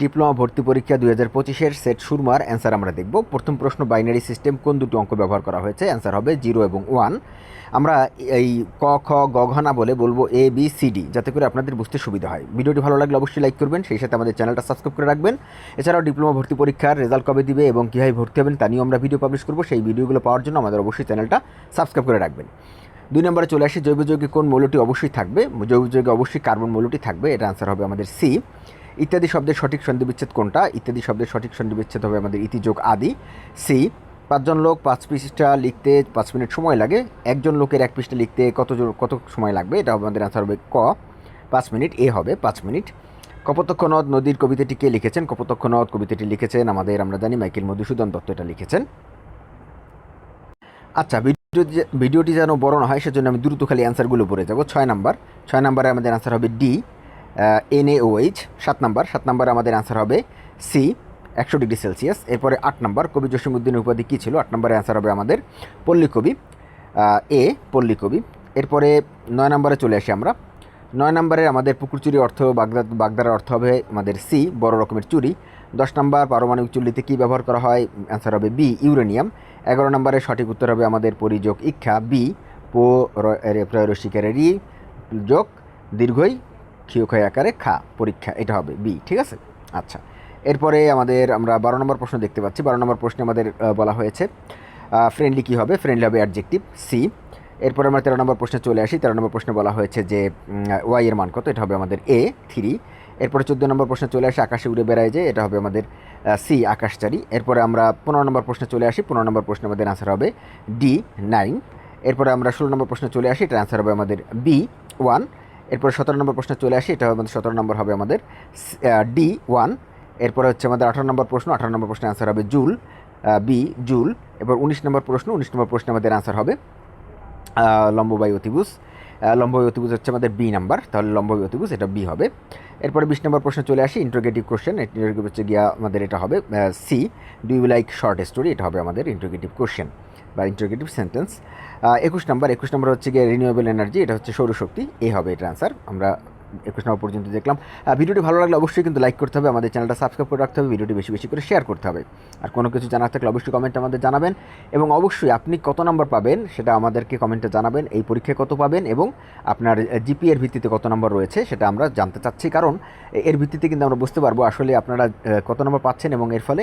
Diploma ভর্তি পরীক্ষা দুই হাজার পঁচিশের সেট সুরমার অ্যান্সার আমরা দেখব। প্রথম প্রশ্ন, বাইনারি সিস্টেম কোন দুটি অঙ্ক ব্যবহার করা হয়েছে? অ্যান্সার হবে জিরো এবং ওয়ান। আমরা এই ক, খ, গ, ঘ না বলে বলব এ, বি, সি, ডি, যাতে করে আপনাদের বুঝতে সুবিধা হয়। ভিডিওটি ভালো লাগলে অবশ্যই লাইক করবেন, সেই সাথে আমাদের চ্যানেলটা সাবস্ক্রাইব করে রাখবেন। এছাড়াও ডিপ্লোমা ভর্তি পরীক্ষার রেজাল্ট কবে দিবে এবং কীভাবে ভর্তি হবেন তা নিয়েও আমরা ভিডিও পাবলিশ করব। সেই ভিডিওগুলো পাওয়ার জন্য আমাদের অবশ্যই চ্যানেলটা সাবস্ক্রাইব করে রাখবেন। দুই নম্বরে চলে আসি জৈব যৌগে কোন মৌলটি অবশ্যই থাকবে? জৈব যৌগে অবশ্যই কার্বন মৌলটি থাকবে, এটা আনসার হবে আমাদের সি। ইত্যাদি শব্দের সঠিক সন্ধিবিচ্ছেদ কোনটা? ইত্যাদি শব্দের সঠিক সন্ধিবিচ্ছেদ হবে আমাদের ইতিযোগ আদি, সি, পাঁচজন লোক পাঁচ পৃষ্ঠা লিখতে পাঁচ মিনিট সময় লাগে, একজন লোকের এক পৃষ্ঠা লিখতে কত কত সময় লাগবে? এটা আমাদের আনসার হবে ক, পাঁচ মিনিট, এ হবে পাঁচ মিনিট। কপোতক্ষ নদ নদীর কবিতাটি কে লিখেছেন? কপোতক্ষ নদ কবিতাটি লিখেছেন আমাদের, আমরা জানি মাইকেল মধুসূদন দত্ত এটা লিখেছেন। আচ্ছা ভিডিও ভিডিওটি যেন বড় না হয়, সেজন্য আমি দ্রুত খালি অ্যান্সারগুলো পড়ে যাব। ছয় নাম্বার, ছয় নাম্বারে আমাদের অ্যান্সার হবে ডি। এন এ এইচ সাত নাম্বার। সাত নাম্বারে আমাদের অ্যান্সার হবে সি একশো ডিগ্রি সেলসিয়াস। এরপরে আট নম্বর, কবি জসিমুদ্দিনের উপাধি কী ছিল? আট নম্বরে অ্যান্সার হবে আমাদের পল্লী কবি এ পল্লী কবি এরপরে নয় নম্বরে চলে আসি আমরা। নয় নম্বরে আমাদের পুকুর চুরি অর্থ, বাগদাদ বাগদার অর্থ হবে আমাদের সি বড় রকমের চুরি। দশ নম্বর, পারমাণবিক চুল্লিতে কী ব্যবহার করা হয়? অ্যান্সার হবে বি ইউরেনিয়াম। এগারো নম্বরে সঠিক উত্তর হবে আমাদের পরিযোগ ইক্ষা। বি পো রসিকারে রি যোগ, দীর্ঘই ক্ষয় আকারে খা, পরীক্ষা, এটা হবে বি, ঠিক আছে? আচ্ছা এরপরে আমাদের আমরা বারো নম্বর প্রশ্ন দেখতে পাচ্ছি। বারো নম্বর প্রশ্নে আমাদের বলা হয়েছে ফ্রেন্ডলি কী হবে? ফ্রেন্ডলি হবে অ্যাডজেক্টিভ সি এরপরে আমরা তেরো নম্বর প্রশ্নে চলে আসি। তেরো নম্বর প্রশ্নে বলা হয়েছে যে ওয়াই এর মান কত? এটা হবে আমাদের এ থ্রি এরপরে চোদ্দ নম্বর প্রশ্নে চলে আসি, আকাশে উড়ে বেড়ায় যে, এটা হবে আমাদের সি আকাশচারী। এরপরে আমরা পনেরো নম্বর প্রশ্নে চলে আসি। পনেরো নম্বর প্রশ্নে আমাদের আনসার হবে ডি নাইন এরপরে আমরা ষোলো নম্বর প্রশ্নে চলে আসি। এটা আনসার হবে আমাদের বি ওয়ান এরপরে সতেরো নম্বর প্রশ্নে চলে আসি এটা আমাদের সতেরো নম্বর হবে আমাদের ডি ওয়ান এরপরে হচ্ছে আমাদের আঠারো নম্বর প্রশ্ন আঠারো নম্বর প্রশ্নের আনসার হবে জুল বি জুল এরপর উনিশ নম্বর প্রশ্ন উনিশ নম্বর প্রশ্নে আমাদের আনসার হবে লম্ববায়ু আহ, লম্ববায়ু অতিভুজ হচ্ছে আমাদের বি নাম্বার তাহলে লম্ববায়ু অতিভুজ এটা বি হবে এরপরে বিশ নম্বর প্রশ্নে চলে আসি ইন্টারোগেটিভ কোশ্চেন ইন্টারোগেটিভ হচ্ছে গিয়া আমাদের এটা হবে C do you like short story এটা হবে আমাদের ইন্টারোগেটিভ কোশ্চেন বা ইন্টারোগেটিভ সেন্টেন্স একুশ নম্বর একুশ নম্বর হচ্ছে গিয়ে রিনিউয়েবল এনার্জি এটা হচ্ছে সৌরশক্তি এই হবে এটা আনসার আমরা একুশ নম্বর পর্যন্ত দেখলাম। ভিডিওটি ভালো লাগলে অবশ্যই কিন্তু লাইক করতে হবে, আমাদের চ্যানেলটা সাবস্ক্রাইব করে রাখতে হবে, ভিডিওটি বেশি বেশি করে শেয়ার করতে হবে। আর কোনো কিছু জানার থাকলে অবশ্যই কমেন্টে আমাদের জানাবেন। এবং অবশ্যই আপনি কত নম্বর পাবেন সেটা আমাদেরকে কমেন্টে জানাবেন, এই পরীক্ষায় কত পাবেন এবং আপনার জিপি এর ভিত্তিতে কত নম্বর রয়েছে সেটা আমরা জানতে চাচ্ছি। কারণ এর ভিত্তিতে কিন্তু আমরা বুঝতে পারব আসলে আপনারা কত নম্বর পাচ্ছেন এবং এর ফলে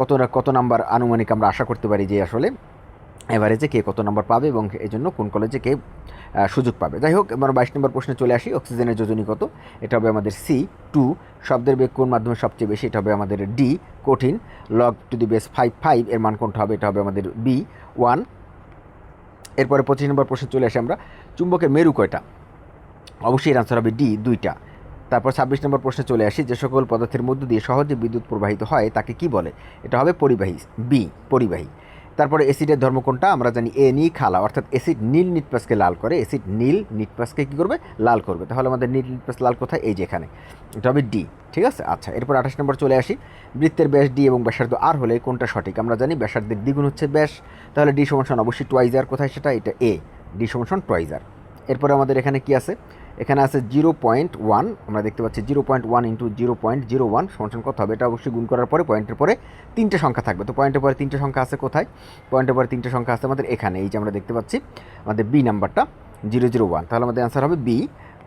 কত কত নাম্বার আনুমানিক আমরা আশা করতে পারি যে আসলে এভারেজে কে কত নম্বর পাবে এবং এই জন্য কোন কলেজে কে সুযোগ পাবে। যাই হোক, আমরা বাইশ নম্বর প্রশ্নে চলে আসি, অক্সিজেনের যোজনী কত? এটা হবে আমাদের সি টু, শব্দের বেগ কোন মাধ্যমে সবচেয়ে বেশি? এটা হবে আমাদের ডি, কঠিন। Log to the base five five এর মান কোনটা হবে? এটা হবে আমাদের বি ওয়ান এরপরে পঁচিশ নম্বর প্রশ্নে চলে আসি আমরা চুম্বকের মেরু কয়টা? অবশ্যই এর আনসার হবে ডি দুইটা। তারপর ছাব্বিশ নম্বর প্রশ্নে চলে আসি, যে সকল পদার্থের মধ্য দিয়ে সহজে বিদ্যুৎ প্রবাহিত হয়, তাকে কি বলে? এটা হবে পরিবাহী বি পরিবাহী। তারপরে অ্যাসিডের ধর্ম কোনটা? আমরা জানি এ, নি, খালা। অর্থাৎ অ্যাসিড নীল নিটপাসকে লাল করে। অ্যাসিড নীল নিটপাসকে কী করবে? লাল করবে। তাহলে আমাদের নীল নিটপাস লাল কোথায়? এই যে এখানে। এটা হবে ডি। ঠিক আছে? আচ্ছা এরপর আঠাশ নম্বর চলে আসি। বৃত্তের ব্যাস ডি এবং ব্যাসার্ধ আর হলে কোনটা সঠিক? আমরা জানি ব্যাসার্ধের দ্বিগুণ হচ্ছে ব্যাস। তাহলে ডি সমান অবশ্যই টুয়াইজার কোথায় সেটা? এটা এ। ডি সমান টুয়াইজার এরপরে আমাদের এখানে কি আছে? এখানে আছে জিরো পয়েন্ট ওয়ান আমরা দেখতে পাচ্ছি zero point one into zero point zero one সমান কত হবে? এটা অবশ্যই গুণ করার পরে পয়েন্টের পরে তিনটে সংখ্যা থাকবে। তো পয়েন্টের পরে তিনটে সংখ্যা আছে কোথায়? পয়েন্টের পরে তিনটে সংখ্যা আছে আমাদের এখানে। এই যে আমরা দেখতে পাচ্ছি আমাদের বি নাম্বারটা জিরো জিরো ওয়ান তাহলে আমাদের অ্যান্সার হবে B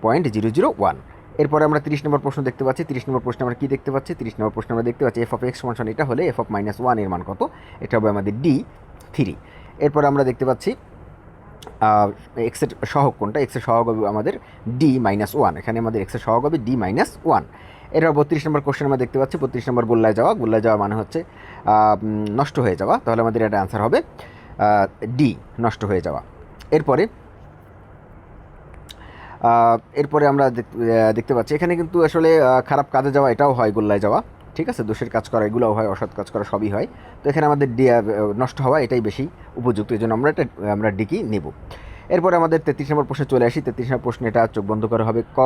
point zero zero one এরপরে আমরা তিরিশ নম্বর প্রশ্ন দেখতে পাচ্ছি। তিরিশ নম্বর প্রশ্ন আমরা কী দেখতে পাচ্ছি? তিরিশ নম্বর প্রশ্ন আমরা দেখতে পাচ্ছি এফ অফ এক্স সমান এটা হলে এফ অফ মাইনাস ওয়ানের মান কত? এটা হবে আমাদের ডি থ্রি এরপর আমরা দেখতে পাচ্ছি এক্সের সহগ কোনটা? এক্সের সহগ হবে আমাদের ডি মাইনাস ওয়ান এখানে আমাদের এক্সের সহগ হবে ডি মাইনাস ওয়ান এরপর বত্রিশ নম্বর কোশ্চেন আমরা দেখতে পাচ্ছি, বত্রিশ নম্বর গোল্লায় যাওয়া। গোল্লায় যাওয়া মানে হচ্ছে নষ্ট হয়ে যাওয়া। তাহলে আমাদের এটা অ্যান্সার হবে ডি নষ্ট হয়ে যাওয়া। এরপরে এরপরে আমরা দেখতে পাচ্ছি, এখানে কিন্তু আসলে খারাপ কাজে যাওয়া এটাও হয় গোল্লায় যাওয়া। ঠিক আছে, দোষের কাজ করা, এগুলোও হয়, অসৎ কাজ করা সবই হয়। তো এখানে আমাদের ডি নষ্ট হওয়া এটাই বেশি উপযুক্ত, এই জন্য আমরা এটা, আমরা ডিকি নেব। এরপরে আমাদের তেত্রিশ নম্বর প্রশ্নে চলে আসি। তেত্রিশ নম্বর প্রশ্ন এটা চোখ বন্ধ করা হবে। ক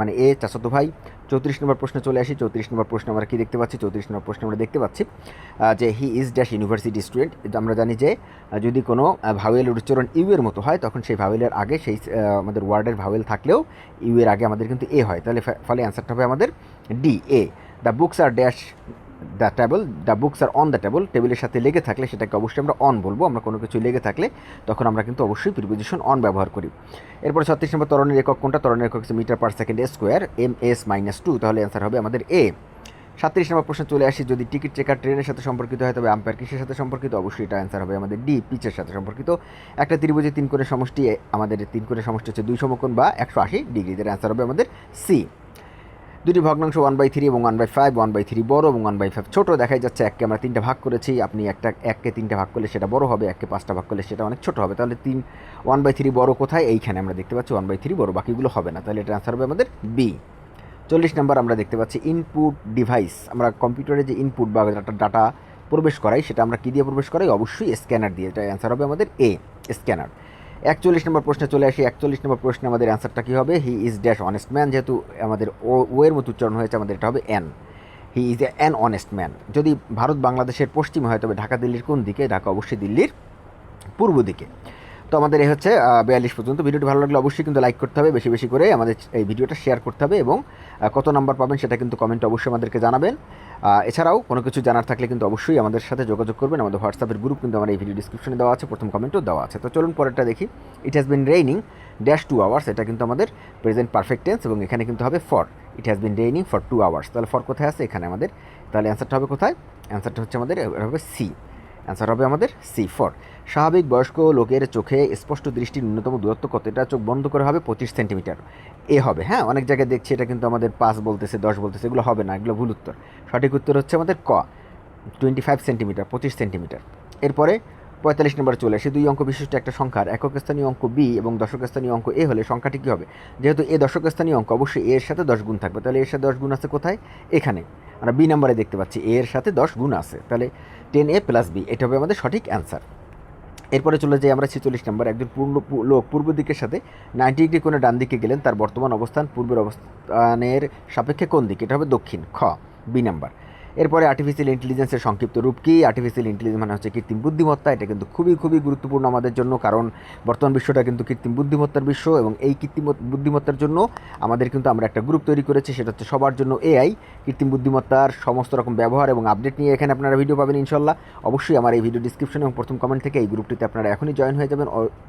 মানে এ, চাচাতো ভাই। চৌত্রিশ নম্বর প্রশ্নে চলে আসি। চৌত্রিশ নম্বর প্রশ্নে আমরা কী দেখতে পাচ্ছি? চৌত্রিশ নম্বর প্রশ্নে আমরা দেখতে পাচ্ছি যে he is dash university student আমরা জানি যে যদি কোনো ভাওয়েলের উচ্চারণ ইউ এর মতো হয়, তখন সেই ভাওয়েলের আগে সেই আমাদের ওয়ার্ডের ভাওয়েল থাকলেও ইউ এর আগে আমাদের কিন্তু এ হয়। তাহলে ফলে অ্যান্সারটা হবে আমাদের D a the books are dash the table the books are on the table টেবিলের সাথে লেগে থাকলে সেটাকে অবশ্যই আমরা অন বলব। আমরা কোনো কিছু লেগে থাকলে তখন আমরা কিন্তু অবশ্যই প্রিপোজিশন অন ব্যবহার করি। এরপর ছত্রিশ নম্বর তরণের একক কোনটা? তরণের একক হচ্ছে meter per second square M S minus two তাহলে অ্যান্সার হবে আমাদের এ সাতত্রিশ নম্বর প্রশ্ন চলে আসি। যদি টিকিট চেকার ট্রেনের সাথে সম্পর্কিত হয়, তবে আম্পায়ার কিসের সাথে সম্পর্কিত? অবশ্যই এটা অ্যান্সার হবে আমাদের ডি পিচের সাথে সম্পর্কিত। একটা ত্রিভুজে তিন করে সমষ্টি, আমাদের তিন করে সমষ্টি হচ্ছে দুই সমকোণ বা একশো আশি ডিগ্রি অ্যান্সার হবে আমাদের সি দুটি ভগ্নাংশ ওয়ান বাই থ্রি এবং one by five one by three বড় এবং ওয়ান বাই ফাইভ ছোটো। দেখাই যাচ্ছে এককে আমরা তিনটা ভাগ করেছি, আপনি একটা এককে তিনটা ভাগ করলে সেটা বড় হবে এককে পাঁচটা ভাগ করলে সেটা অনেক ছোট হবে। তাহলে তিন ওয়ান বাই থ্রি বড় কোথায়? এইখানে আমরা দেখতে পাচ্ছি ওয়ান বাই থ্রি বড়, বাকিগুলো হবে না। তাহলে এটা অ্যান্সার হবে আমাদের বি চল্লিশ নাম্বার আমরা দেখতে পাচ্ছি ইনপুট ডিভাইস আমরা কম্পিউটারে যে ইনপুট বা ডাটা ডাটা প্রবেশ করাই, সেটা আমরা কী দিয়ে প্রবেশ করাই? অবশ্যই স্ক্যানার দিয়ে। এটা অ্যান্সার হবে আমাদের এ স্ক্যানার একচল্লিশ নম্বর প্রশ্নে চলে আসি। একচল্লিশ নম্বর প্রশ্নে আমাদের অ্যান্সারটা কী হবে? He is dash honest man যেহেতু আমাদের ও ওয়ের মতো উচ্চারণ হয়েছে, আমাদের এটা হবে an he is a an honest man যদি ভারত বাংলাদেশের পশ্চিমে হয়, তবে ঢাকা, দিল্লির কোন দিকে? ঢাকা, অবশ্যই দিল্লির পূর্ব দিকে। তো আমাদের এই হচ্ছে বিয়াল্লিশ পর্যন্ত। ভিডিওটি ভালো লাগলে অবশ্যই কিন্তু লাইক করতে হবে, বেশি বেশি করে আমাদের এই ভিডিওটা শেয়ার করতে হবে এবং কত নাম্বার পাবেন সেটা কিন্তু কমেন্টে অবশ্যই আমাদেরকে জানাবেন। এছাড়াও কোনো কিছু জানার থাকলে কিন্তু অবশ্যই আমাদের সাথে যোগাযোগ করবেন। আমাদের হোয়াটসঅ্যাপের গ্রুপ কিন্তু আমার এই ভিডিও ডিসক্রিপশনে দেওয়া আছে, প্রথম কমেন্টও দেওয়া আছে। তো চলুন পরেরটা দেখি। It has been raining dash two hours এটা কিন্তু আমাদের প্রেজেন্ট পারফেক্ট টেন্স এবং এখানে কিন্তু হবে for it has been raining for two hours তাহলে ফর কোথায় আছে? এখানে আমাদের। তাহলে অ্যান্সারটা হবে কোথায়? অ্যান্সারটা হচ্ছে আমাদের হবে সি অ্যান্সার হবে আমাদের সি ফোর স্বাভাবিক বয়স্ক লোকের চোখে স্পষ্ট দৃষ্টির ন্যূনতম দূরত্ব কতটা? চোখ বন্ধ করে হবে পঁচিশ সেন্টিমিটার। এ হবে হ্যাঁ অনেক জায়গায় দেখছি এটা কিন্তু আমাদের পাঁচ বলতেছে, দশ বলতেছে, এগুলো হবে না, এগুলো ভুল উত্তর। সঠিক উত্তর হচ্ছে আমাদের ক টোয়েন্টি ফাইভ সেন্টিমিটার, পঁচিশ সেন্টিমিটার। এরপরে পঁয়তাল্লিশ নম্বরে চলে আসে। দুই অঙ্ক বিশিষ্ট একটা সংখ্যার, একক স্থানীয় অঙ্ক বি এবং দশক স্থানীয় অঙ্ক এ হলে সংখ্যাটি কী হবে? যেহেতু এ দশক স্থানীয় অঙ্ক, অবশ্যই এর সাথে দশ গুণ থাকবে। তাহলে এর সাথে দশ গুণ আছে কোথায়? এখানে। আমরা বি নাম্বারে দেখতে পাচ্ছি, এ এর সাথে দশ গুণ আছে। তাহলে টেন এ প্লাস বি, এটা হবে আমাদের সঠিক অ্যান্সার। এরপরে চলে যাই আমরা ছেচল্লিশ নম্বর, একজন পূর্ণ লোক পূর্ব দিকের সাথে নাইনটি ডিগ্রি কোণে ডান দিকে গেলেন, তার বর্তমান অবস্থান পূর্বের অবস্থানের সাপেক্ষে কোন দিকে? এটা হবে দক্ষিণ, খ, বি নাম্বার। এরপরে আর্টিফিশিয়াল ইন্টেলিজেন্সের সংক্ষিপ্ত রূপ কি? আর্টিফিশিয়াল ইন্টেলিজেন্স মানে হচ্ছে কৃত্রিম বুদ্ধিমত্তা। এটা কিন্তু খুবই খুবই গুরুত্বপূর্ণ আমাদের জন্য, কারণ বর্তমান বিশ্বটা কিন্তু কৃত্রিম বুদ্ধিমত্তার বিশ্ব এবং এই কৃত্রিম বুদ্ধিমত্তার জন্য আমাদের কিন্তু আমরা একটা গ্রুপ তৈরি করেছি, সেটা হচ্ছে সবার জন্য এআই কৃত্রিম বুদ্ধিমত্তার সমস্ত রকম ব্যবহার এবং আপডেট নিয়ে এখানে আপনারা ভিডিও পাবেন ইনশাল্লাহ অবশ্যই আমার এই ভিডিও ডিসক্রিপশন এবং প্রথম কমেন্ট থেকে এই গ্রুপটিতে আপনারা এখনই জয়েন হয়ে যাবেন।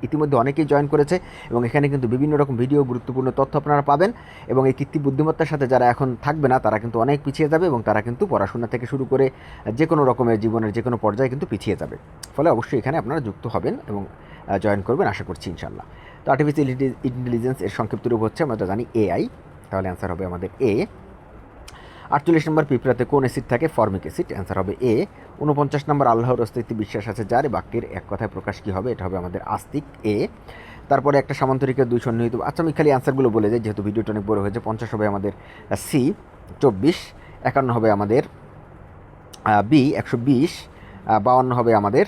ইতিমধ্যে অনেকেই জয়েন করেছে এবং এখানে কিন্তু বিভিন্ন রকম ভিডিও গুরুত্বপূর্ণ তথ্য আপনারা পাবেন এবং এই কৃত্রিম বুদ্ধিমত্তার সাথে যারা এখন থাকবে না, তারা কিন্তু অনেক পিছিয়ে যাবে এবং তারা কিন্তু পড়াশোনা থেকে শুরু করে যে কোনো রকমের জীবনের যে কোনো পর্যায়ে কিন্তু পিছিয়ে যাবে। ফলে অবশ্যই এখানে আপনারা যুক্ত হবেন এবং জয়েন করবেন আশা করছি ইনশাল্লাহ তো আর্টিফিশিয়াল ইন্টেলিজেন্স এর সংক্ষিপ্ত রূপ হচ্ছে, আমরা জানি এআই তাহলে অ্যান্সার হবে আমাদের এ আটচল্লিশ নম্বর পিঁপড়াতে কোন অ্যাসিড থাকে? ফর্মিক অ্যাসিড অ্যান্সার হবে এ উনপঞ্চাশ নম্বর আল্লাহর অস্তিত্বে বিশ্বাস আছে, যার বাক্যের এক কথায় প্রকাশ কী হবে? এটা হবে আমাদের আস্তিক এ তারপরে একটা সামান্তরিকের দুই সন্নিহিত। আচ্ছা আমি খালি অ্যান্সারগুলো বলে যাই, যেহেতু ভিডিওটা অনেক বড় হয়েছে, পঞ্চাশ হবে আমাদের সি চব্বিশ, একান্ন হবে আমাদের বি একশো বিশ বাউন্ন হবে আমাদের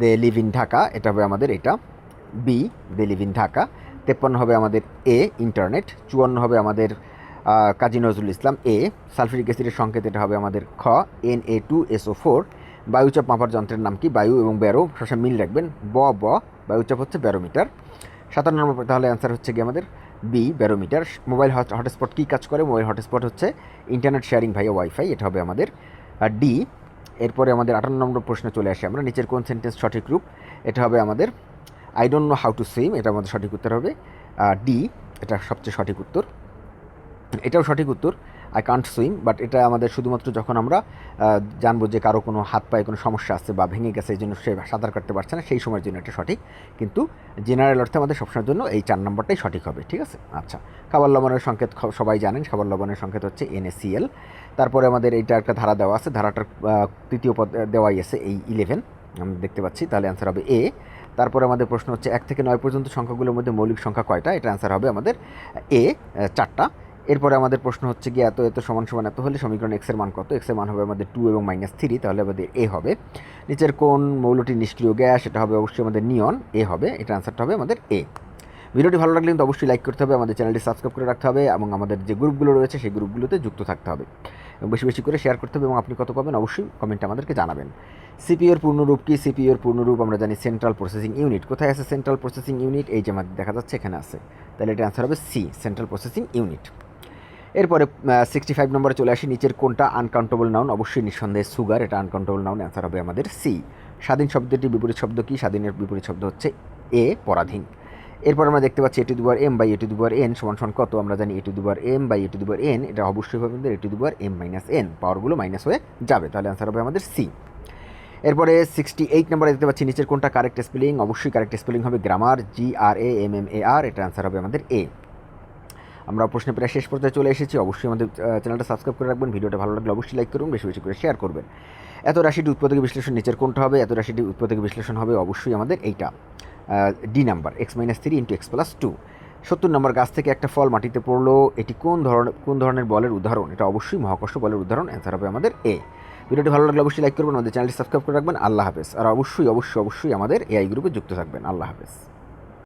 দে লিভ ইন ঢাকা এটা হবে আমাদের এটা B they live in Dhaka তেপ্পান্ন হবে আমাদের এ ইন্টারনেট চুয়ান্ন হবে আমাদের কাজী নজরুল ইসলাম এ সালফিউরিক অ্যাসিডের সংকেত, এটা হবে আমাদের খ N A two S O four বায়ুচাপ মাপার যন্ত্রের নাম কি? বায়ু এবং ব্যারো, সবসময় মিল রাখবেন, ব ব, বায়ুচাপ হচ্ছে ব্যারোমিটার, সাতান্ন নম্বর তাহলে অ্যান্সার হচ্ছে কি আমাদের? বি ব্যারোমিটার মোবাইল হটস্পট কী কাজ করে? মোবাইল হটস্পট হচ্ছে ইন্টারনেট শেয়ারিং ভাইয়া ওয়াইফাই এটা হবে আমাদের। আর ডি এরপরে আমাদের আটান্ন নম্বর প্রশ্নে চলে আসে আমরা, নিচের কোন সেন্টেন্স সঠিক রূপ? এটা হবে আমাদের I don't know how to same এটা আমাদের সঠিক উত্তর হবে। ডি এটা সবচেয়ে সঠিক উত্তর। এটাও সঠিক উত্তর। আই কান্ট সুইম বাট এটা আমাদের শুধুমাত্র যখন আমরা জানব যে কারও কোনো হাত পায়ে কোনো সমস্যা আছে বা ভেঙে গেছে, এই জন্য সে সাঁতার কাটতে পারছে না, সেই সময়ের জন্য এটা সঠিক। কিন্তু জেনারেল অর্থে আমাদের সবসময়ের জন্য এই চার নম্বরটাই সঠিক হবে, ঠিক আছে? আচ্ছা খাবার লবণের সংকেত সবাই জানেন, খাবার লবণের সংকেত হচ্ছে এনএসিএল তারপরে আমাদের এইটা একটা ধারা দেওয়া আছে, ধারাটার তৃতীয় পদ দেওয়াই আছে এই ইলেভেন আমরা দেখতে পাচ্ছি, তাহলে অ্যান্সার হবে এ তারপরে আমাদের প্রশ্ন হচ্ছে, এক থেকে নয় পর্যন্ত সংখ্যাগুলোর মধ্যে মৌলিক সংখ্যা কয়টা? এটা অ্যান্সার হবে আমাদের এ চারটা। এরপরে আমাদের প্রশ্ন হচ্ছে কি এত এত সমান সমান এত হলে সমীকরণ এক্সের মান কত? এক্সের মান হবে আমাদের টু এবং মাইনাস থ্রি তাহলে আমাদের এ হবে। নিচের কোন মৌলটি নিষ্ক্রিয় গ্যাস এটা হবে অবশ্যই আমাদের নিয়ন এ হবে। এটা অ্যান্সারটা হবে আমাদের এ ভিডিওটি ভালো লাগলে কিন্তু অবশ্যই লাইক করতে হবে, আমাদের চ্যানেলটি সাবস্ক্রাইব করে রাখতে হবে এবং আমাদের যে গ্রুপগুলো রয়েছে, সেই গ্রুপগুলোতে যুক্ত থাকতে হবে। এবং বেশি বেশি করে শেয়ার করতে হবে এবং আপনি কত পাবেন অবশ্যই কমেন্টে আমাদেরকে জানাবেন। সিপিওর পূর্ণরূপ কি? সিপিওর পূর্ণরূপ আমরা জানি সেন্ট্রাল প্রসেসিং ইউনিট কোথায় আছে সেন্ট্রাল প্রসেসিং ইউনিট এই যে আমাদের দেখা যাচ্ছে, এখানে আছে। তাহলে এটা অ্যান্সার হবে সি সেন্ট্রাল প্রসেসিং ইউনিট এরপরে সিক্সটি ফাইভ নম্বরে চলে আসি। নিচের কোনটা আনকাউন্টেবল নাউন অবশ্যই নিঃসন্দেহে সুগার এটা আনকাউন্টেবল নাউন অ্যান্সার হবে আমাদের সি স্বাধীন শব্দটির বিপরীত শব্দ কি? স্বাধীনের বিপরীত শব্দ হচ্ছে এ পরাধীন। এরপর আমরা দেখতে পাচ্ছি এটু দুবার এম বাই এটু দুবার এন সমান সমান কত? আমরা জানি এটু দুবার এম বাই এটু দুবার এন এটা অবশ্যই হবে আমাদের এটু দুবার এম মাইনাস এন পাওয়ারগুলো মাইনাস হয়ে যাবে, তাহলে অ্যান্সার হবে আমাদের সি এরপরে সিক্সটি এইট নাম্বারে দেখতে পাচ্ছি, নিচের কোনটা কারেক্ট স্পেলিং অবশ্যই কারেক্ট স্পেলিং হবে grammar G R A M M A R এটা অ্যান্সার হবে আমাদের এ আমরা প্রশ্নের প্রায় শেষ পর্যায়ে চলে এসেছি। অবশ্যই আমাদের চ্যানেলটা সাবস্ক্রাইব করে রাখবেন, ভিডিওটা ভালো লাগলে অবশ্যই লাইক করুন, বেশি বেশি করে শেয়ার করবেন। এত রাশিটি উৎপাদক বিশ্লেষণ নিচের কোনটা হবে, এত রাশিটি উৎপাদক বিশ্লেষণ হবে অবশ্যই আমাদের এইটা D number x minus three into x plus two সত্তর নম্বর গাছ থেকে একটা ফল মাটিতে পড়ল, এটি কোন ধরনের কোন ধরনের বলের উদাহরণ? এটা অবশ্যই মহাকর্ষ বলের উদাহরণ অ্যান্সার হবে আমাদের এ ভিডিওটি ভালো লাগলে অবশ্যই লাইক করবেন, আমাদের চ্যানেলটি সাবস্ক্রাইব করে রাখবেন, আল্লাহ হাফেজ। আর অবশ্যই অবশ্যই অবশ্যই আমাদের এআই গ্রুপে যুক্ত থাকবেন, আল্লাহ হাফেজ।